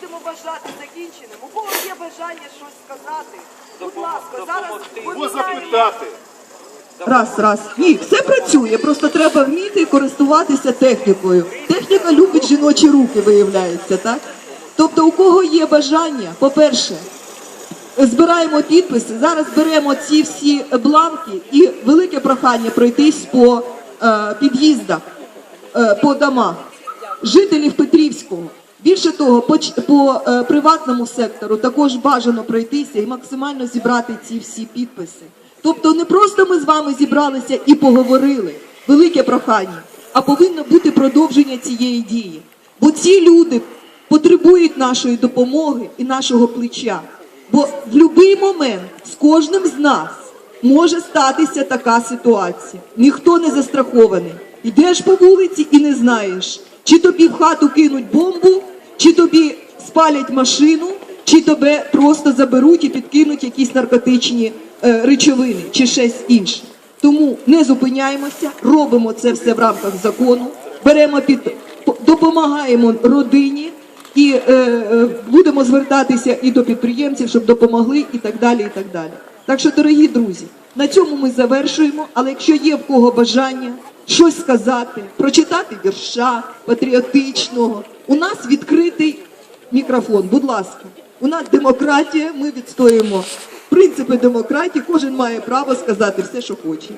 будемо вважати закінченим. У кого є бажання щось сказати, будь ласка, зараз. Поміняємо. запитати? Раз, раз. Ні, все працює, просто треба вміти користуватися технікою. Техніка любить жіночі руки, виявляється, так? Тобто, у кого є бажання, по-перше, збираємо підписи, зараз беремо ці всі бланки і велике прохання пройтись по е, під'їздах, е, по домах. Жителів Петрівського. Більше того, по, по е, приватному сектору також бажано пройтися і максимально зібрати ці всі підписи. Тобто не просто ми з вами зібралися і поговорили, велике прохання, а повинно бути продовження цієї дії. Бо ці люди потребують нашої допомоги і нашого плеча. Бо в будь-який момент з кожним з нас може статися така ситуація. Ніхто не застрахований. Йдеш по вулиці і не знаєш, чи тобі в хату кинуть бомбу, чи тобі спалять машину, чи тебе просто заберуть і підкинуть якісь наркотичні е, речовини, чи щось інше. Тому не зупиняємося, робимо це все в рамках закону, беремо під допомагаємо родині і е, е, будемо звертатися і до підприємців, щоб допомогли, і так далі. І так далі. Так що, дорогі друзі, на цьому ми завершуємо. Але якщо є в кого бажання щось сказати, прочитати вірша патріотичного, у нас відкритий мікрофон. Будь ласка, у нас демократія. Ми відстоюємо принципи демократії. Кожен має право сказати все, що хоче.